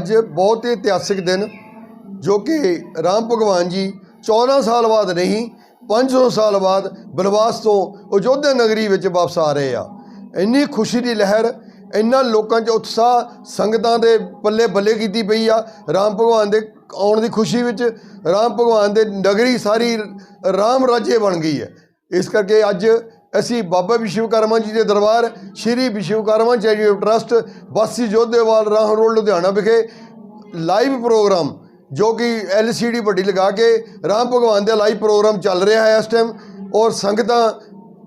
ਅੱਜ ਬਹੁਤ ਹੀ ਇਤਿਹਾਸਿਕ ਦਿਨ, ਜੋ ਕਿ ਰਾਮ ਭਗਵਾਨ ਜੀ 14 ਸਾਲ ਬਾਅਦ ਨਹੀਂ 500 ਸਾਲ ਬਾਅਦ ਬਨਵਾਸ ਤੋਂ ਅਯੋਧਿਆ ਨਗਰੀ ਵਿੱਚ ਵਾਪਸ ਆ ਰਹੇ ਆ। ਇੰਨੀ ਖੁਸ਼ੀ ਦੀ ਲਹਿਰ, ਇੰਨਾ ਲੋਕਾਂ 'ਚ ਉਤਸ਼ਾਹ ਸੰਗਤਾਂ ਦੇ ਪੱਲੇ ਬੱਲੇ ਕੀਤੀ ਪਈ ਆ, ਰਾਮ ਭਗਵਾਨ ਦੇ ਆਉਣ ਦੀ ਖੁਸ਼ੀ ਵਿੱਚ ਰਾਮ ਭਗਵਾਨ ਦੇ ਨਗਰੀ ਸਾਰੀ ਰਾਮ ਰਾਜੇ ਬਣ ਗਈ ਹੈ। ਇਸ ਕਰਕੇ ਅੱਜ ਅਸੀਂ ਬਾਬਾ ਵਿਸ਼ਵਕਰਮਾ ਜੀ ਦੇ ਦਰਬਾਰ, ਸ਼੍ਰੀ ਵਿਸ਼ਵਕਰਮਾ ਚੈਰੀਟੇਬਲ ਟਰਸਟ ਬਾਸੀ ਜੋਧੇਵਾਲ ਰਾਹ ਰੋਡ ਲੁਧਿਆਣਾ ਵਿਖੇ ਲਾਈਵ ਪ੍ਰੋਗਰਾਮ ਜੋ ਕਿ LCD ਵੱਡੀ ਲਗਾ ਕੇ ਰਾਮ ਭਗਵਾਨ ਦਾ ਲਾਈਵ ਪ੍ਰੋਗਰਾਮ ਚੱਲ ਰਿਹਾ ਹੈ ਇਸ ਟਾਈਮ ਔਰ ਸੰਗਤਾਂ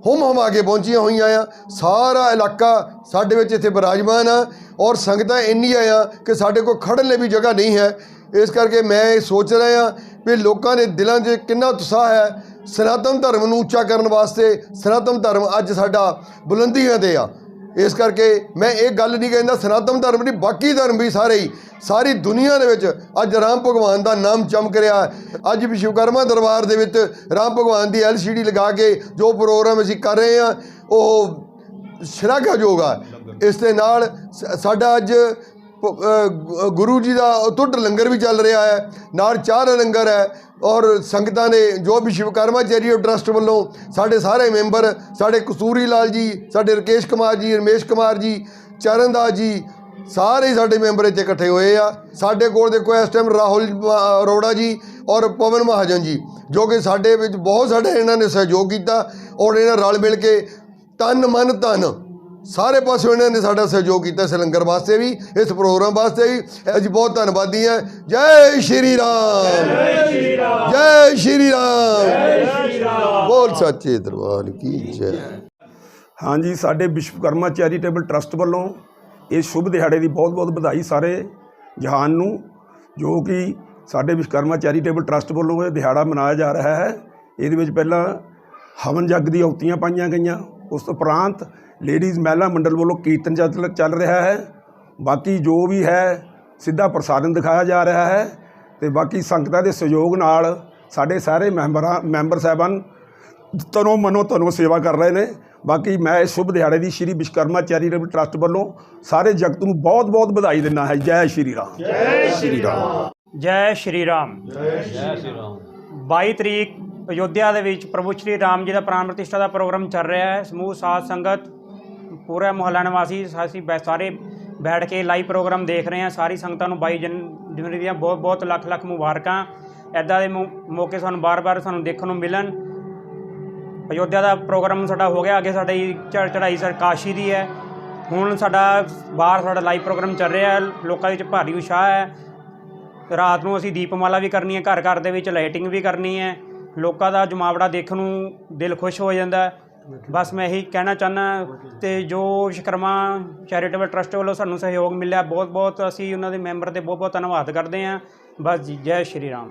ਹੁਮ ਹੁਮ ਕੇ ਪਹੁੰਚੀਆਂ ਹੋਈਆਂ ਆ। ਸਾਰਾ ਇਲਾਕਾ ਸਾਡੇ ਵਿੱਚ ਇੱਥੇ ਬਿਰਾਜਮਾਨ ਆ ਔਰ ਸੰਗਤਾਂ ਇੰਨੀਆਂ ਆ ਕਿ ਸਾਡੇ ਕੋਲ ਖੜਨ ਲਈ ਵੀ ਜਗ੍ਹਾ ਨਹੀਂ ਹੈ। ਇਸ ਕਰਕੇ ਮੈਂ ਇਹ ਸੋਚ ਰਿਹਾ ਵੀ ਲੋਕਾਂ ਦੇ ਦਿਲਾਂ 'ਚ ਕਿੰਨਾ ਉਤਸ਼ਾਹ ਹੈ ਸਨਾਤਨ ਧਰਮ ਨੂੰ ਉੱਚਾ ਕਰਨ ਵਾਸਤੇ ਸਨਾਤਨ ਧਰਮ ਅੱਜ ਸਾਡਾ ਬੁਲੰਦੀਆਂ ਤੇ ਆ। ਇਸ ਕਰਕੇ ਮੈਂ ਇਹ ਗੱਲ ਨਹੀਂ ਕਹਿੰਦਾ ਸਨਾਤਨ ਧਰਮ ਨਹੀਂ, ਬਾਕੀ ਧਰਮ ਵੀ ਸਾਰੇ ਹੀ, ਸਾਰੀ ਦੁਨੀਆ ਦੇ ਵਿੱਚ ਅੱਜ ਰਾਮ ਭਗਵਾਨ ਦਾ ਨਾਮ ਚਮਕ ਰਿਹਾ ਹੈ। ਅੱਜ ਵਿਸ਼ਵਕਰਮਾ ਦਰਬਾਰ ਦੇ ਵਿੱਚ ਰਾਮ ਭਗਵਾਨ ਦੀ LCD ਲਗਾ ਕੇ ਜੋ ਪ੍ਰੋਗਰਾਮ ਅਸੀਂ ਕਰ ਰਹੇ ਹਾਂ, ਉਹ ਸ਼ਲਾਘਾਯੋਗ ਆ। ਇਸ ਦੇ ਨਾਲ ਸ- ਸਾਡਾ ਅੱਜ ਗੁਰੂ ਜੀ ਦਾ ਟੁੱਟ ਲੰਗਰ ਵੀ ਚੱਲ ਰਿਹਾ ਹੈ, ਨਾਲ ਚਾਰ ਲੰਗਰ ਹੈ ਔਰ ਸੰਗਤਾਂ ਨੇ ਜੋ ਵਿਸ਼ਵਕਰਮਾ ਚੈਰੀਟੇਬਲ ਟਰਸਟ ਵੱਲੋਂ ਸਾਡੇ ਸਾਰੇ ਮੈਂਬਰ, ਸਾਡੇ ਕਸੂਰੀ ਲਾਲ ਜੀ, ਸਾਡੇ ਰਕੇਸ਼ ਕੁਮਾਰ ਜੀ, ਰਮੇਸ਼ ਕੁਮਾਰ ਜੀ ਚਰਨਦਾਸ ਜੀ, ਸਾਰੇ ਸਾਡੇ ਮੈਂਬਰ ਇੱਥੇ ਇਕੱਠੇ ਹੋਏ ਆ। ਸਾਡੇ ਕੋਲ ਦੇਖੋ ਇਸ ਟਾਈਮ ਰਾਹੁਲ ਅਰੋੜਾ ਜੀ ਔਰ ਪਵਨ ਮਹਾਜਨ ਜੀ, ਜੋ ਕਿ ਸਾਡੇ ਵਿੱਚ ਬਹੁਤ ਸਾਡੇ ਇਹਨਾਂ ਨੇ ਸਹਿਯੋਗ ਕੀਤਾ ਔਰ ਇਹਨਾਂ ਰਲ ਮਿਲ ਕੇ ਤਨ ਮਨ ਧਨ ਸਾਰੇ ਪਾਸੇ ਉਹਨਾਂ ਨੇ ਸਾਡਾ ਸਹਿਯੋਗ ਕੀਤਾ ਇਸ ਲੰਗਰ ਵਾਸਤੇ ਵੀ, ਇਸ ਪ੍ਰੋਗਰਾਮ ਵਾਸਤੇ ਵੀ। ਅਸੀਂ ਬਹੁਤ ਧੰਨਵਾਦੀ ਹਾਂ। ਜੈ ਸ਼੍ਰੀ ਰਾਮ। ਜੈ ਸ਼੍ਰੀ ਰਾਮ। ਜੈ ਸ਼੍ਰੀ ਰਾਮ ਬੋਲ ਸੱਚੇ ਦਰਬਾਰ ਕੀ ਜੈ। ਹਾਂਜੀ ਸਾਡੇ ਵਿਸ਼ਵਕਰਮਾ ਚੈਰੀਟੇਬਲ ਟਰਸਟ ਵੱਲੋਂ ਇਸ ਸ਼ੁਭ ਦਿਹਾੜੇ ਦੀ ਬਹੁਤ-ਬਹੁਤ ਵਧਾਈ ਸਾਰੇ ਜਹਾਨ ਨੂੰ, ਜੋ ਕਿ ਸਾਡੇ ਵਿਸ਼ਵਕਰਮਾ ਚੈਰੀਟੇਬਲ ਟਰਸਟ ਵੱਲੋਂ ਇਹ ਦਿਹਾੜਾ ਮਨਾਇਆ ਜਾ ਰਿਹਾ ਹੈ। ਇਹਦੇ ਵਿੱਚ ਪਹਿਲਾਂ ਹਵਨ ਜੱਗ ਦੀ ਆਉਤੀਆਂ ਪਾਈਆਂ ਗਈਆਂ। ਉਸ ਤੋਂ ਉਪਰੰਤ ਲੇਡੀਜ਼ ਮਹਿਲਾ ਮੰਡਲ ਵੱਲੋਂ ਕੀਰਤਨ ਚੱਲ ਚੱਲ ਰਿਹਾ ਹੈ। ਬਾਕੀ ਜੋ ਵੀ ਹੈ ਸਿੱਧਾ ਪ੍ਰਸਾਦਨ ਦਿਖਾਇਆ ਜਾ ਰਿਹਾ ਹੈ ਤੇ ਬਾਕੀ ਸੰਗਤਾਂ ਦੇ ਸਹਿਯੋਗ ਨਾਲ ਸਾਡੇ ਸਾਰੇ ਮੈਂਬਰਾਂ ਮੈਂਬਰ ਸਾਹਿਬਾਨ ਤਨੋ ਮਨੋ ਤਨੋ ਸੇਵਾ ਕਰ ਰਹੇ ਨੇ। ਬਾਕੀ ਮੈਂ ਇਸ ਸ਼ੁਭ ਦਿਹਾੜੇ ਦੀ ਸ਼੍ਰੀ ਵਿਸ਼ਵਕਰਮਾ ਚੈਰੀਟੇਬਲ ਟਰਸਟ ਵੱਲੋਂ ਸਾਰੇ ਜਗਤ ਨੂੰ ਬਹੁਤ-ਬਹੁਤ ਵਧਾਈ ਦਿੰਦਾ ਹੈ। ਜੈ ਸ਼੍ਰੀ ਰਾਮ। ਜੈ ਸ਼੍ਰੀ ਰਾਮ। ਜੈ ਸ਼੍ਰੀ ਰਾਮ। ਜੈ ਸ਼੍ਰੀ ਰਾਮ। 22 ਤਰੀਕ ਅਯੋਧਿਆ ਦੇ ਵਿੱਚ ਪ੍ਰਭੂ ਸ਼੍ਰੀ ਰਾਮ ਜੀ ਦਾ ਪ੍ਰਾਣ ਪ੍ਰਤਿਸ਼ਠਾ ਦਾ ਪ੍ਰੋਗਰਾਮ ਚੱਲ ਰਿਹਾ ਹੈ। ਸਮੂਹ, ਸਾਧ ਸੰਗਤ, ਪੂਰਾ ਮੁਹੱਲਾ ਨਿਵਾਸੀ, ਅਸੀਂ ਬੈ- ਸਾਰੇ ਬੈਠ ਕੇ ਲਾਈਵ ਪ੍ਰੋਗਰਾਮ ਦੇਖ ਰਹੇ ਹਾਂ। ਸਾਰੀ ਸੰਗਤਾਂ ਨੂੰ 22 ਜਨ, ਜਨਵਰੀ ਦੀਆਂ ਬਹੁਤ ਬਹੁਤ ਲੱਖ ਲੱਖ ਮੁਬਾਰਕਾਂ। ਐਦਾਂ ਦੇ ਮੌਕੇ ਸਾਨੂੰ ਬਾਰ-ਬਾਰ ਸਾਨੂੰ ਦੇਖਣ ਨੂੰ ਮਿਲਣ। ਅਯੋਧਿਆ ਦਾ ਪ੍ਰੋਗਰਾਮ ਸਾਡਾ ਹੋ ਗਿਆ। ਅੱਗੇ ਸਾਡੀ ਚੜ੍ਹ ਚੜ੍ਹਾਈ ਸਰ ਕਾਸ਼ੀ ਦੀ ਹੈ। ਹੁਣ ਸਾਡਾ ਬਾਹਰ ਸਾਡਾ ਲਾਈਵ ਪ੍ਰੋਗਰਾਮ ਚੱਲ ਰਿਹਾ ਹੈ। ਲੋਕਾਂ ਵਿੱਚ ਭਾਰੀ ਉਤਸ਼ਾਹ ਹੈ। ਰਾਤ ਨੂੰ ਅਸੀਂ ਦੀਪਮਾਲਾ ਵੀ ਕਰਨੀ ਹੈ। ਘਰ ਘਰ ਦੇ ਵਿੱਚ ਲਾਈਟਿੰਗ ਵੀ ਕਰਨੀ ਹੈ। ਲੋਕਾਂ ਦਾ ਜਮਾਵੜਾ ਦੇਖਣ ਨੂੰ ਦਿਲ ਖੁਸ਼ ਹੋ ਜਾਂਦਾ ਹੈ। ਬਸ ਮੈਂ ਇਹੀ ਕਹਿਣਾ ਚਾਹੁੰਦਾ ਤੇ ਜੋ ਵਿਸ਼ਕਰਮਾ ਚੈਰੀਟੇਬਲ ਟਰਸਟ ਵੱਲੋਂ ਸਾਨੂੰ ਸਹਿਯੋਗ ਮਿਲਿਆ ਬਹੁਤ ਬਹੁਤ ਅਸੀਂ ਉਹਨਾਂ ਦੇ ਮੈਂਬਰ ਦੇ ਬਹੁਤ ਬਹੁਤ ਧੰਨਵਾਦ ਕਰਦੇ ਹਾਂ। ਬਸ ਜੀ ਜੈ ਸ਼੍ਰੀ ਰਾਮ।